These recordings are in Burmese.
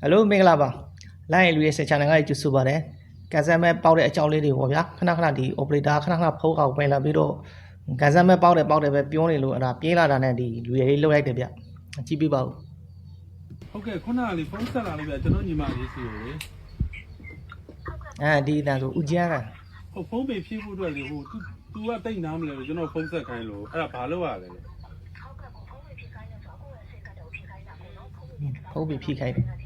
ဟယ်လိုမင်္ဂလာပါလိုင်းလူရဲ့ဆက် channel ကကြိုဆိုပါတယ်ကန်ဆယ်မဲ့ပေါက်တဲ့အကြောင်းလေးတွေပေါ့ဗျာခဏခဏဒီ operator ခဏခဏဖုန်းအောင်ဝင်လာပြီးတော့ကန်ဆယ်မဲ့ပေါက်တယ်ပေါက်တယ်ပဲပြောနေလို့အဲ့ဒါပြေးလာတာနဲ့ဒီလူရဲ့လေးလှုပ်လိုက်တယ်ဗျကြည့်ပြပါဦးဟုတ်ကဲ့ခုနကလေးဖုန်းဆက်လာလို့ပြကျွန်တော်ညီမလေးစီကိုလေအဲဒီအတန်ဆိုဦးကျန်းကဟိုဖုန်းပေဖြည့်ဖို့အတွက်လေဟို तू तू ကတိတ်နားမလဲလို့ကျွန်တော်ဖုန်းဆက်ခိုင်းလို့အဲ့ဒါဘာလို့ရလဲလေဖုန်းပြီးဖြီးခိုင်းတယ်ဖုန်းပြီးဖြီး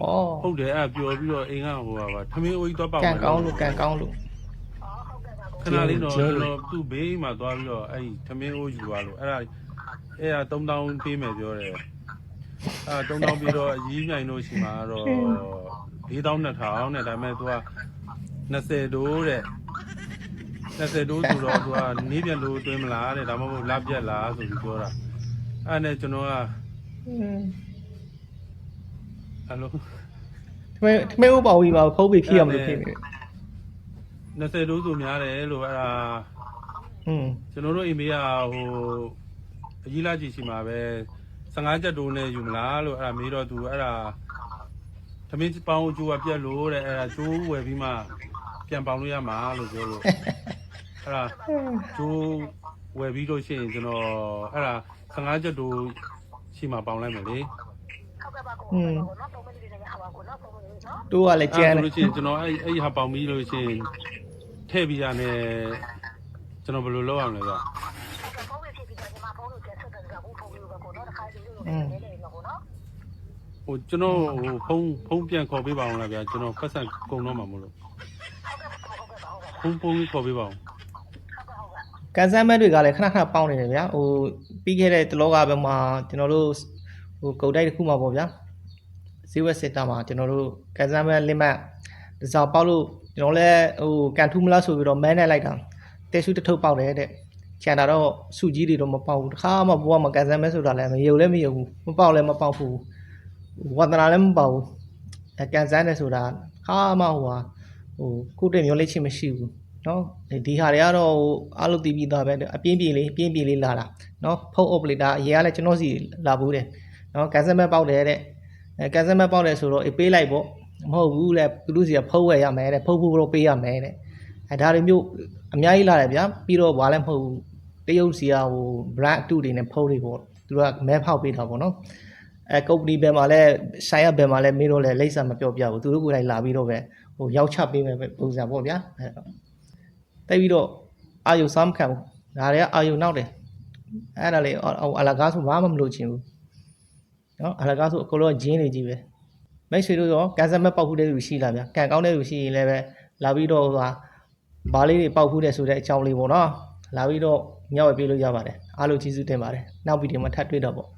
ဩဟုတ်တယ်အဲ့ဒါပြောပြီးတော့အိမ်ကဟိုပါပါထမင်းအိုးကြီးတော့ပေါက်ကန်ကောင်းလို့ကန်ကောင်းလို့ခဏလေးတော့ကျွန်တော်သူ့ဘေးမှာသွားပြီးတော့အဲ့ဒီထမင်းအိုးယူသွားလို့အဲ့ဒါအဲ့ဒါ3000ပေးမယ်ပြောတယ်အဲ့ဒါ3000ပြီးတော့အကြီးမြိုင်တို့ရှိမှာတော့4200နဲ့ဒါပေမဲ့ तू က20တိုးတဲ့20တိုးဆိုတော့ तू ကနေပြန်လို့တွင်းမလားတဲ့ဒါမှမဟုတ်လပြက်လားဆိုပြီးပြောတာအဲ့နဲ့ကျွန်တော်က ဟယ်လိုထမဲထမဲဥပါဝီပါဖုံးပြီးဖြစ်ရမလို့ဖြစ်နေတယ်20လို့ဆိုများတယ်လို့အဲ့ဒါอืมကျွန်တော်တို့အိမ်မေးကဟိုအကြီးလားကြီးရှိမှာပဲ15ချက်တိုးနဲ့ယူမလားလို့အဲ့ဒါမေးတော့သူအဲ့ဒါသမင်းပေါင်းအကျိုးကပြက်လို့တဲ့အဲ့ဒါကျိုးဝယ်ပြီးမှပြန်ပေါင်းလို့ရမှာလို့ပြောလို့အဲ့ဒါကျိုးဝယ်ပြီးလို့ရှိရင်ကျွန်တော်အဲ့ဒါ15ချက်တိုး ရှိမှပေါင်လိုက်မယ်လေอืมတို့ကလည်းကြမ်းအဲ့ဒါဆိုလို့ရှိရင်ကျွန်တော်အဲ့အဲ့ဟာပေါင်ပြီးလို့ရှိရင်ထည့်ပြီးရနဲ့ကျွန်တော်ဘယ်လိုလုပ်အောင်လဲဆိုဟိုကျွန်တော်ဟိုဖုန်းဖုန်းပြန်ခေါ်ပေးပါအောင်လားဗျာကျွန်တော်ဖက်ဆက်ကုန်တော့မှာမလို့ဖုန်းဖုန်းခေါ်ပေးပါအောင် ကန်ဆယ်မဲ့တွေကလည်းခဏခဏပေါင်းနေတယ်ဗျာဟိုပြီးခဲ့တဲ့တလောကဘက်မှာကျွန်တော်တို့ဟိုကုတ်တိုက်တစ်ခုမှာပေါ့ဗျာဇီဝက်စင်တာမှာကျွန်တော်တို့ကန်ဆယ်မဲ့လင်မတ်ဒီစားပေါက်လို့ကျွန်တော်လည်းဟိုကန်ထူးမလားဆိုပြီးတော့မဲနဲ့လိုက်တာတဲရှူတစ်ထုပ်ပေါက်တယ်တဲ့ကျန်တာတော့စုကြီးတွေတော့မပေါက်ဘူးတခါမှဘဝမှာကန်ဆယ်မဲ့ဆိုတာလည်းမယုံလည်းမယုံဘူးမပေါက်လည်းမပေါက်ဘူးဝန္ဒနာလည်းမပေါက်ဘူးအဲကန်ဆယ်နဲ့ဆိုတာခါမှဟိုဟာဟိုခုတည်းမျိုးလေးချင်းမရှိဘူး နော်ဒီဟာတွေကတော့ဟိုအားလုံးတည်ပြီးသားပဲအပြင်းပြေးလေးအပြင်းပြေးလေးလာတာနော်ဖုတ်အော့ပလေတာအရင်ကလည်းကျွန်တော်စီလာဘူးတယ်နော်ကန်ဆယ်မဲ့ပေါက်တယ်တဲ့အဲကန်ဆယ်မဲ့ပေါက်တယ်ဆိုတော့အေးပေးလိုက်ပေါ့မဟုတ်ဘူးလေသူတို့စီကဖုတ်ဝယ်ရမယ်တဲ့ဖုတ်ဖို့တော့ပေးရမယ်တဲ့အဲဒါတွေမျိုးအများကြီးလာတယ်ဗျာပြီးတော့ဘာလည်းမဟုတ်ဘူးတရုတ်စီကဟို brand အတူတွေနဲ့ဖုတ်တွေပေါ့သူတို့ကမဲဖောက်ပေးတာပေါ့နော်အဲကုမ္ပဏီဘယ်မှာလဲဆိုင်ရဘယ်မှာလဲမင်းတို့လည်းလိမ့်စာမပြောပြဘူးသူတို့ကိုယ်တိုင်လာပြီးတော့ပဲဟိုရောက်ချပေးမယ်ပဲပုံစံပေါ့ဗျာအဲ တိုက်ပြီးတော့အာယုစားမခံဘူးဒါတွေကအာယုနောက်တယ်အဲ့ဒါလေအော်အလကားဆိုဘာမှမလုပ်ချင်ဘူးနော်အလကားဆိုအကုန်လုံးဂျင်းနေကြီးပဲမိတ်ဆွေတို့ရောကန်ဆယ်မဲ့ပေါက်ဖူးတဲ့လူရှိလားဗျာကန်ကောင်းတဲ့လူရှိရင်လည်းပဲလာပြီးတော့ဟိုဟာဘာလေးတွေပေါက်ဖူးတယ်ဆိုတဲ့အကြောင်းလေးပေါ့နော်လာပြီးတော့ညှောက်ဝယ်ပေးလို့ရပါတယ်အားလုံးကျေးဇူးတင်ပါတယ်နောက်ဗီဒီယိုမှာထပ်တွေ့တော့ပေါ့